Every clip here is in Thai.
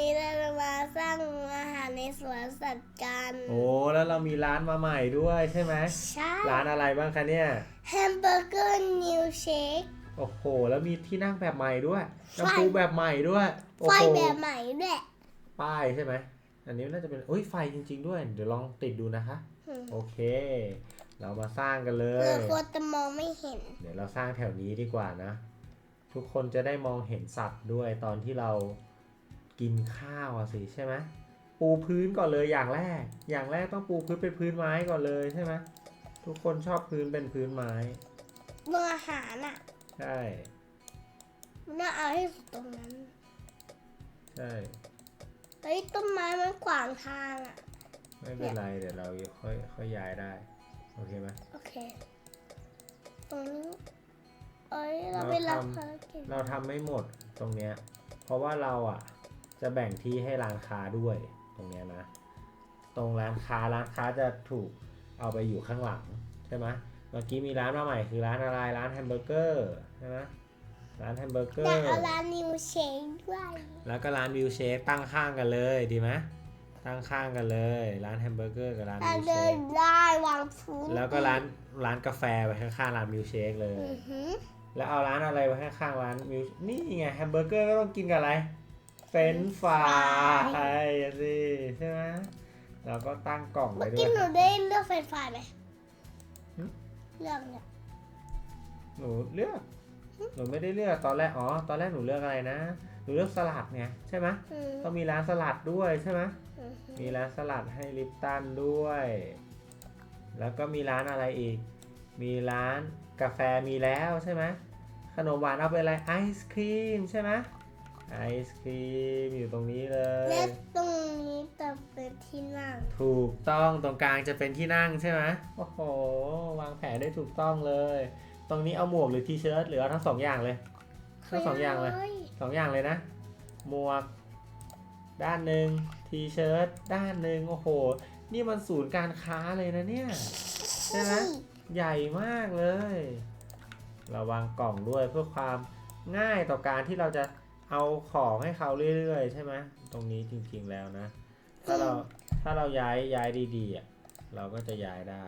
นี้เราจะมาสร้างอาหารในสวนสัตว์กันโอ้แล้วเรามีร้านมาใหม่ด้วยใช่ไหมใช่ร้านอะไรบ้างคะเนี่ยแฮมเบอร์เกอร์นิวเชคโอ้โห แล้วมีที่นั่งแบบใหม่ด้วยไฟน้ำพุแบบใหม่ด้วยโอ้ไฟโหแบบใหม่ด้วยป้ายใช่ไหมอันนี้น่าจะเป็นอุ้ยไฟจริง ๆ ด้วย เดี๋ยวลองติดดูนะคะอืมโอเค เรามาสร้างกันเลยเราควรจะมองไม่เห็น เดี๋ยวเราสร้างแถวนี้ดีกว่านะ ทุกคนจะได้มองเห็นสัตว์ด้วยตอนที่เรา กินข้าวอะสิใช่ไหมปูพื้นก่อนเลยอย่างแรก อย่างแรกต้องปูพื้นเป็นพื้นไม้ก่อนเลยใช่ไหมทุกคนชอบพื้นเป็นพื้นไม้เรื่องอาหารอะใช่มันต้องเอาให้สุดตรงนั้นใช่เฮ้ยต้นไม้มันขวางทางอะไม่เป็นไรเดี๋ยวเราค่อยค่อยย้ายได้โอเคไหมโอเคตรงนี้เอ้ยเราไปรับภารกิจเราทำไม่หมดตรงเนี้ยเพราะว่าเราอะ จะแบ่งที่ให้ร้านค้าด้วยตรงเนี้ยนะ ตรงร้านค้าร้านค้าจะถูกเอาไปอยู่ข้างหลังใช่ไหมเมื่อกี้มีร้านมาใหม่คือร้านอะไรร้านแฮมเบอร์เกอร์ใช่ไหมร้านแฮมเบอร์เกออยากร์เอาร้านนิวเชคด้วยแล้วก็ร้านวิวเชฟตั้งข้างกันเลยดีไหมตั้งข้างกันเลย ร้านแฮมเบอร์เกอร์กับร้านเราวิวเชเดินฟได้วางพื้นแล้วก็ร้านร้านกาแฟไว้ข้างๆร้านวิวเชคเลยอือหือแล้วเอาร้านอะไรไว้ข้างๆร้านมิวนี่ไงแฮมเบอร์เกอร์ก็ต้องกินกับอะไรเฟร นช์ฟรายอะสิใช่ไหมเราก็ตั้งกล่องเมื่ไว้อด้วกี้ยหนูได้เลือกเฟรนช์ฟรายไหมหึเลือกเนี่ยหนูเลือก หนูไม่ได้เลือกตอนแรก อ๋อ ตอนแรกหนูเลือกอะไรนะ หนูเลือกสลัดไงใช่ไหมอืมต้องมีร้านสลัดด้วยใช่ไหม อือหือมีร้านสลัดให้ลิปตันด้วย แล้วก็มีร้านอะไรอีก มีร้านกาแฟมีแล้วใช่ไหม ขนมหวานเอาไปอะไรไอศครีมใช่ไหม ไอศครีมอยู่ตรงนี้เลยและตรงนี้จะเป็นที่นั่งถูกต้องตรงกลางจะเป็นที่นั่งใช่ไหมโอ้โห วางแผนได้ถูกต้องเลย ตรงนี้เอาหมวกหรือทีเชิ้ตหรือเอาทั้งสองอย่างเลย ทั้งสองอย่างเลย สองอย่างเลยนะ หมวก ด้านหนึ่งทีเชิ้ตด้านหนึ่งโอ้โห นี่มันศูนย์การค้าเลยนะเนี่ย ใช่ไหมใหญ่มากเลยเราวางกล่องด้วยเพื่อความง่ายต่อการที่เราจะ เอาของให้เขาเรื่อยๆ ใช่ไหมตรงนี้จริงๆแล้วนะ ถ้าเราถ้าเราย้ายย้ายดีๆอะเราก็จะย้ายได้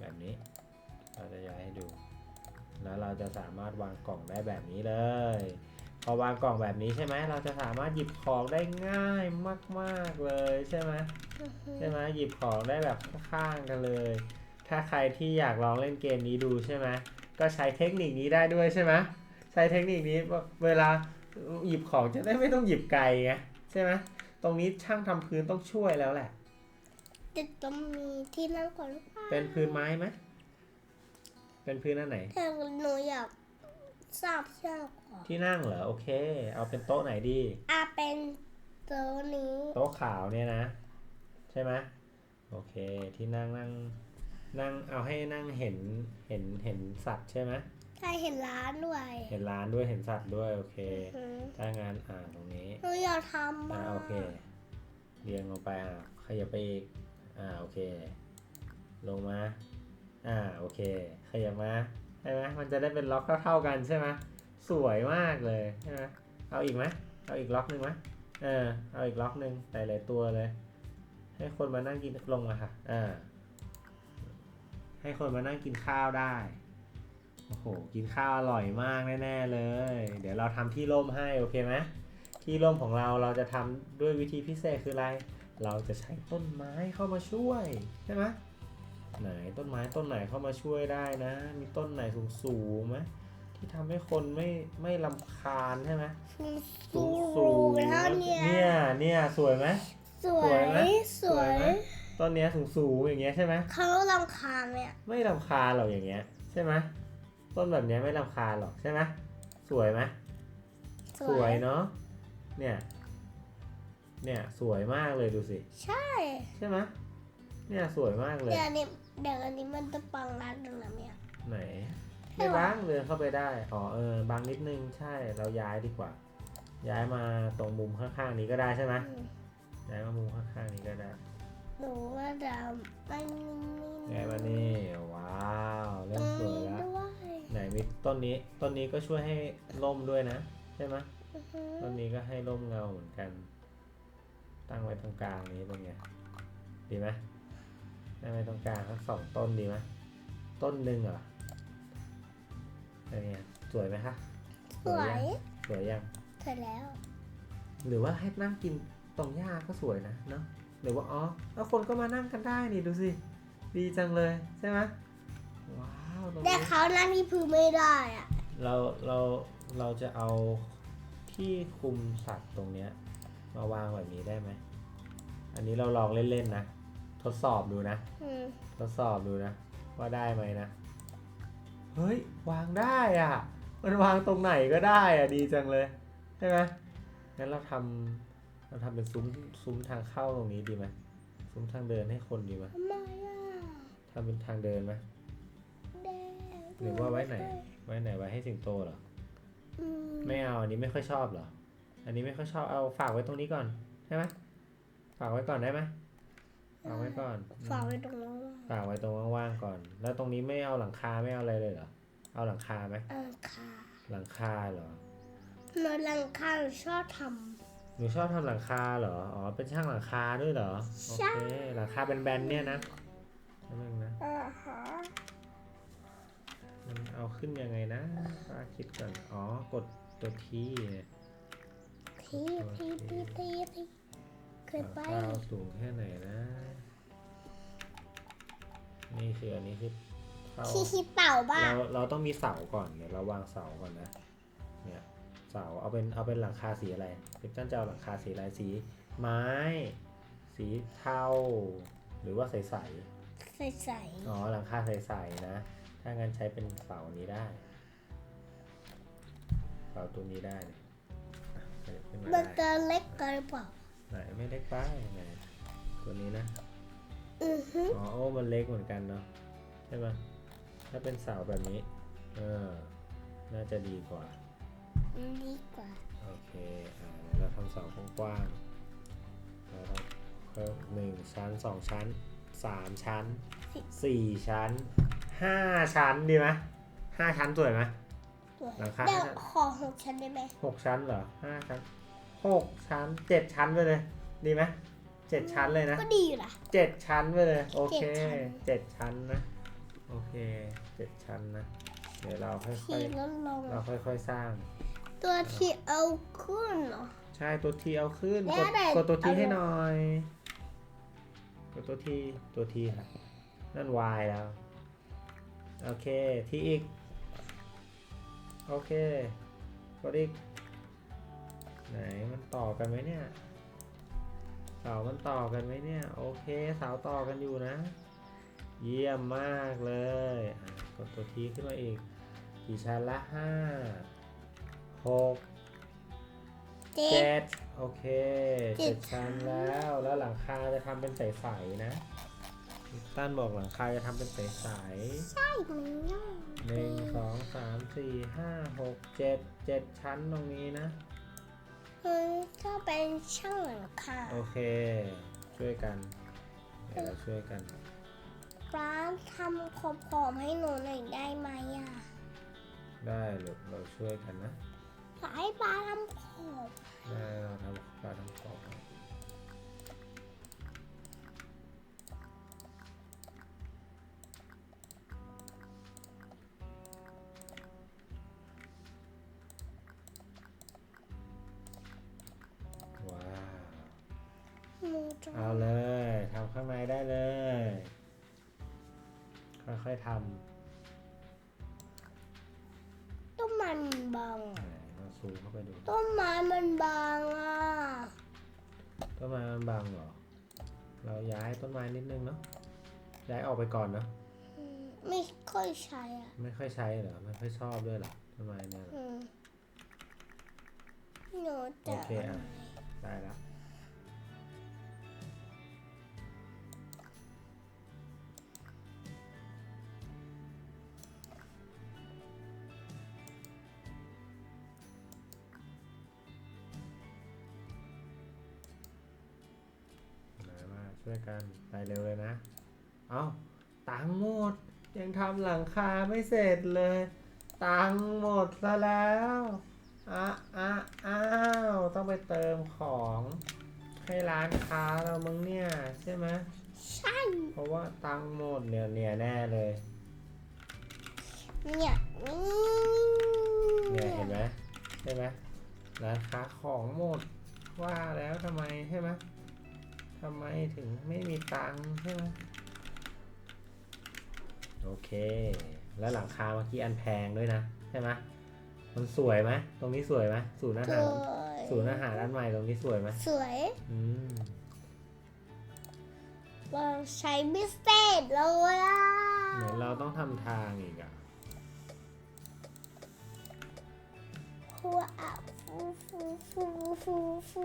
แบบนี้ เราจะย้ายให้ดู แล้วเราจะสามารถวางกล่องได้แบบนี้เลย พอวางกล่องแบบนี้ใช่ไหมเราจะสามารถหยิบของได้ง่ายมากๆเลยใช่ไหมอือหือใช่ไหมหยิบของได้แบบข้างๆกันเลย ถ้าใครที่อยากลองเล่นเกมนี้ดูใช่ไหมก็ใช้เทคนิคนี้ได้ด้วยใช่ไหมใช้เทคนิคนี้เวลา หยิบของจะได้ไม่ต้องหยิบไกลไงใช่ไหมตรงนี้ช่างทำพื้นต้องช่วยแล้วแหละ จะต้องมีที่นั่งก่อนหรือเปล่าเป็นพื้นไม้ไหมเป็นพื้นอันไหนแต่หนูอยากทราบที่นั่งก่อนที่นั่งเหรอโอเค เอาเป็นโต๊ะไหนดีอาเป็นโต๊ะนี้โต๊ะขาวเนี่ยนะ ใช่ไหมโอเคที่นั่งนั่งนั่งเอาให้นั่งเห็นเห็นเห็นสัตว์ใช่ไหม ใช่เห็นร้านด้วยเห็นร้านด้วยเห็นสัตว์ด้วยโอเคอือหือถ้างานอ่าตรงนี้หนูอยากทำอ่าบ้างโอเค เรียงลงไปอ่าขยับไปอีกอ่าโอเค ลงมาอ่าโอเคขยับมาใช่ไหมมันจะได้เป็นล็อกเท่าๆกันใช่ไหมสวยมากเลยใช่ไหมเอาอีกไหมเอาอีกล็อกหนึ่งไหมเออเอาอีกล็อกหนึ่งใส่หลายตัวเลย ให้คนมานั่งกินลงมาค่ะอ่าให้คนมานั่งกินข้าวได้ โอ้โห กินข้าวอร่อยมากแน่ๆเลย เดี๋ยวเราทำที่ร่มให้โอเคไหมที่ร่มของเราเราจะทำด้วยวิธีพิเศษคืออะไร เราจะใช้ต้นไม้เข้ามาช่วยใช่ไหมไหนต้นไม้ต้นไหนเข้ามาช่วยได้นะ มีต้นไหนสูงสูงๆไหมที่ทำให้คนไม่ไม่ลำคาญใช่ไหมสูงสูงเท่าเนี้ยเนี่ยเนี่ยสวยไหม สวสวยยไหมสวย ไหมต้นเนี้ยสูงสูงๆอย่างเงี้ยใช่ไหม เขาลำคาญไหมอะไม่ลำคาญหรอกอย่างเงี้ยใช่ไหม ต้นแบบเนี้ยไม่ลำคาญหรอกใช่ไหมสวยไหมสวยเนาะเนี่ย เนี่ยสวยมากเลยดูสิ ใช่ ใช่ไหมเนี่ยสวยมากเลยเดี๋ยวอันนี้เดี๋ยวอันนี้มันจะปังร้านตรงนั้นเนี่ยไหนให้ไม่วะบ้างเดินเข้าไปได้อ๋อเออบางนิดนึงใช่เราย้ายดีกว่า ย้ายมาตรงมุมข้างๆนี้ก็ได้ใช่ไหมอืมย้ายมามุมข้างๆนี้ก็ได้หนูว่าจะไม่ย้ายมานี่ว้าวตรเริ่งมสวยนี้แล้วด้วย ไหนมีต้นนี้ต้นนี้ก็ช่วยให้ร่มด้วยนะใช่ไหมอือือฮึต้นนี้ก็ให้ร่มเงาเหมือนกัน ตั้งไว้ตรงกลางนี้เป็นไงดีไหมตั้งไว้ตรงกลางทั้งสองต้นดีไหมต้นหนึ่งเหรอเป็นไงสวยไหมคะสวยสวยยังเสร็จแล้ว หรือว่าให้นั่งกินตรงหญ้าก็สวยนะเนาะหรือว่าอ๋อแล้วคนก็มานั่งกันได้นี่ดูสิดีจังเลยใช่ไหมว้าว ตรงแต่นี้เขานั่งที่พื้นไม่ได้อะเราเราเราจะเอาที่คลุมสัตว์ตรงเนี้ย มาวางแบบนี้ได้ไหม อันนี้เราลองเล่นๆนะ ทดสอบดูนะ อืมทดสอบดูนะ ว่าได้ไหมนะ เฮ้ยวางได้อะ มันวางตรงไหนก็ได้อะดีจังเลยใช่ไหมงั้นเราทำเราทำเป็นซุ้มซุ้มทางเข้าตรงนี้ดีไหมซุ้มทางเดินให้คนดีไหมทำไมอะทำเป็นทางเดินไหมแดง หรือว่าไว้ไหน ไว้ไหนไว้ให้สิงโตเหรออืมไม่เอาอันนี้ไม่ค่อยชอบเหรอ อันนี้ไม่ค่อยชอบเอาฝากไว้ตรงนี้ก่อนใช่ไหมฝากไว้ก่อนได้ไหมฝากไว้ก่อน ฝากไว้ตรงนั้นว่าฝากไว้ตรงว่างๆก่อน แล้วตรงนี้ไม่เอาหลังคาไม่เอาอะไรเลยเหรอ เอาหลังคาไหมอังคา หลังคาเหรอนอนลังคาหนูชอบทหนูชอบทำหลังคาเหรอ อ๋อ เป็นช่างหลังคาด้วยเหรอ โอใช่เค หลังคาแบนๆเนี่ยนะนั่นเองนะำอ่าฮะ มันเอาขึ้นยังไงนะป้าคิดก่อน อ๋อ กดตัวทีเนี่ยทีทีทีทีทีเคหลัยงไปคาเอาสูงแค่ไหนนะ นี่คืออันนี้คือเท่าที่ที่เต่าบ้างเราเราต้องมีเสาก่อนเดี๋ยวเราวางเสาก่อนนะ เนี่ย เสาเอาเป็นเอาเป็นหลังคาสีอะไรพี่ตั้นจะเอาหลังคาสีอะไรสี ไม้ สีเทา หรือว่าใสใส่ใส่ๆอ๋อ หลังคาใสๆนะ ถ้างั้นใช้เป็นเสานี้ได้ เสาตัวนี้ได้เลยอะขยับขึ้นมามันได้จะเล็กเกินหรือเปล่าไหนไม่เล็กไปไหนตัวนี้นะ อือฮึอ๋อโอ้มันเล็กเหมือนกันเนาะใช่ไหมถ้าเป็นเสาแบบนี้ เออ น่าจะดีกว่าดีกว่าโอเค อ่าเดี๋ยวเราทำเสากว้างๆเราทำเพิ่มหนึ่งชั้นสองชั้นสามชั้นสี่ชั้น ห้าชั้นดีไหมห้าชั้นสวยไหมสวยหลังคา เดี๋ยวขอหกชั้นได้ไหมหกชั้นเหรอห้าชั้นหกชั้นเจ็ดชั้นไปเลย ดีไหมเจ็ดชั้นเลยนะก็ดีอยู่ล่ะเจ็ดชั้นไปเลย โอเคเจ็ดชั้น เจ็ดชั้นนะโอเคเจ็ดชั้นนะเดี๋ยวเราค่ทีอยลดลง ๆเราค่อยๆสร้าง ตัวที่เอาขึ้นเหรอ ใช่ตัวทีเอาขึ้นแล้กวดแต่กดตัวทีเอาให้หน่อยกดตัวทีตัวทีค่ะนั่น Y แล้ว โอเค ทีอีก โอเคกดอีก ไหนมันต่อกันไหมเนี่ย เสามันต่อกันไหมเนี่ย โอเค เสาต่อกันอยู่นะ เยี่ยมมากเลยอะกดตัวทีขึ้นมาอีก กี่ชั้นละห้าหกเจ๊เจ็ดโอเคเจ็เจ็ดดชั้นแล้ว แล้วหลังคาจะทำเป็นใสๆนะ ตั้นบอกหลังคาจะทำเป็นใสใช่มันย่อยๆหนึ่งสองสามสี่ห้าหกเจ็ดเจ็ดชั้นตรงนี้นะ มันก็เป็นช่างหลังคาโอเค ช่วยกันเดี๋ยวเราช่วยกันร้านทำขอบๆให้หนูหน่อยได้ไหมอะได้ลูกเราช่วยกันนะสายปลาทำขอบ ได้เราทำปลาทำของ ค่อยๆทต้นไม้มันบางำอะไหนมาซูมเข้าไปดู ต้นไม้มันบางอะ ต้นไม้มันบังเหรอ เราย้ายต้นไม้นิดนึงเนาะ ย้ายออกไปก่อนเนาะอืมไม่ค่อยใช้อะ ไม่ค่อยใช้เหรอ ไม่ค่อยชอบด้วยเหรอต้นไม้เนี่ยเหรออืมหนูโอจะเคอะได้แล้ว ช่วยกันไปเร็วเลยนะ เอาตังค์หมด ยังทำหลังคาไม่เสร็จเลย ตังค์หมดซะแล้วอะอะอ้าวต้องไปเติมของให้ร้านค้าเรามึงเนี่ย ใช่ไหมใช่ เพราะว่าตังค์หมดเนี่ยเนี่ยแน่เลยเนี่ยเนี่ยเห็นไหมใช่ไหมร้านค้าของหมดว่าแล้วทำไมใช่ไหม ทำไมถึงไม่มีตังค์ใช่ไหมโอเค แล้วหลังคาเมื่อกี้อันแพงด้วยนะใช่ไหมมันสวยไหมตรงนี้สวยไหมศูนย์อาสหารวยศูนย์อาหารอันใหม่ตรงนี้สวยไหมสวยอืมเราใช้พิเศษเลยอะเหมือนเราต้องทำทางอีกอะหัวอะฟูฟูฟูฟูฟู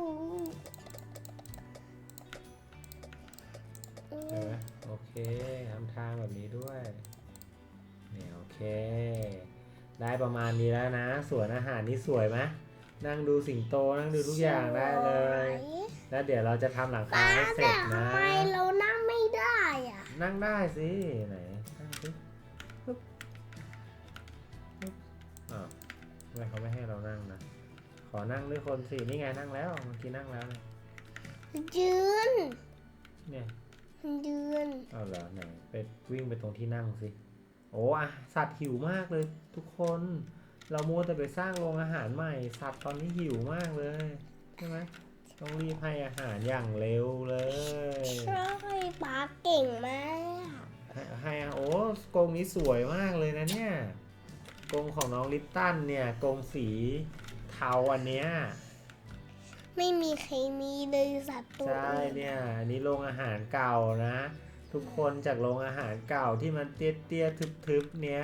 เคทำทางแบบนี้ด้วยเนี่ยโอเค ได้ประมาณนี้แล้วนะสวนอาหารนี่สวยไหมนั่งดูสิงโตนั่งดูทุกอย่างได้เลยสวแล้วเดี๋ยวเราจะทำหลังคาป้าให้เสร็แต่จนะ ทำไมเรานั่งไม่ได้อะ นั่งได้สิไหนนั่งสิปึ๊บปึ๊บอ้าวทำไมเขาไม่ให้เรานั่งนะ ขอนั่งด้วยคนสินี่ไงนั่งแล้วเมื่อกี้นั่งแล้วเนี่ยยืนเนี่ย ยืนเอาเหรอไหนไปวิ่งไปตรงที่นั่งสิ โอ้อะสัตว์หิวมากเลย ทุกคน เรามัวแต่ไปสร้างโรงอาหารใหม่ สัตว์ตอนนี้หิวมากเลยใช่ไหมต้องรีบให้อาหารอย่างเร็วเลยใช่ป้าเก่งมากให้ให้โอ้กรงนี้สวยมากเลยนะเนี่ยกรงของน้องลิปตันเนี่ยกรงสีเทาอันเนี้ย ไม่มีใครมีเลยสัตว์ตัวใช่เนี่ย อันนี้โรงอาหารเก่านะ ทุกคนจากโรงอาหารเก่าที่มันเตี้ยเตี้ยทึบทึบๆเนี้ย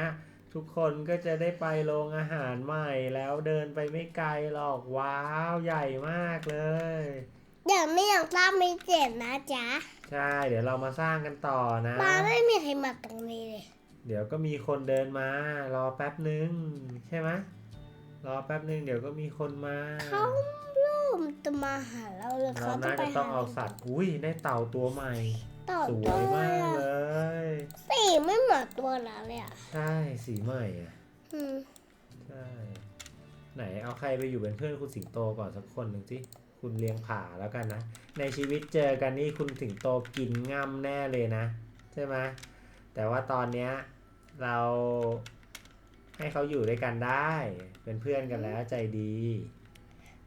ทุกคนก็จะได้ไปโรงอาหารใหม่แล้วเดินไปไม่ไกลหรอกว้าวใหญ่มากเลย เดี๋ยวไม่อยากสร้างไม่เจ็บนะจ๊ะใช่เดี๋ยวเรามาสร้างกันต่อนะป้าไม่มีใครมาตรงนี้เลย เดี๋ยวก็มีคนเดินมารอแป๊บหนึ่งใช่ไหม รอแป๊บหนึ่งเดี๋ยวก็มีคนมาเขาเริ่มจะมาหาเราเลยเราเขาจะน่าไปจะต้องเอาสัตว์อุ้ยได้เต่าตัวใหม่ ต่อสวตัยวมากเลย สีไม่เหมือนตัวนั้นเลยอะใช่สีใหม่อะอืมใช่ไหนเอาใครไปอยู่เป็นเพื่อนคุณสิงโตก่อนสักคนหนึ่งสิคุณเลี้ยงผาแล้วกันนะ ในชีวิตเจอกันนี่คุณสิงโตกินง่ำแน่เลยนะ ใช่ไหมแต่ว่าตอนเนี้ยเราให้เขาอยู่ด้วยกันได้ เป็นเพื่อนกันแล้วใจดี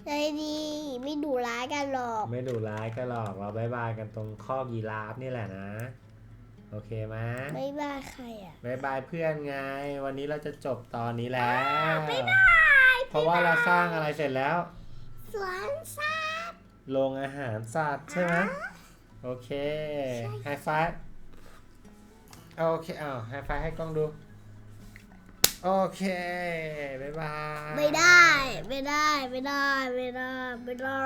ใจดี ไม่ดุร้ายกันหรอก ไม่ดุร้ายก็หรอกเราบายบายกันตรงข้อกีราฟนี่แหละนะ โอเคไหมไม่บ้าใครอะบายบายเพื่อนไง วันนี้เราจะจบตอนนี้แล้วบ๊ายบายเพราะว่าเราสร้างอะไรเสร็จแล้ว สวนสัตว์โรงอาหารสัตว์ใช่ไหมโอเคไฮไฟว์โอเคอ้าวไฮไฟว์ให้กล้องดู โอเคบายบาย ไม่ได้ ไม่ได้ ไม่ได้ ไม่ได้ ไม่ได้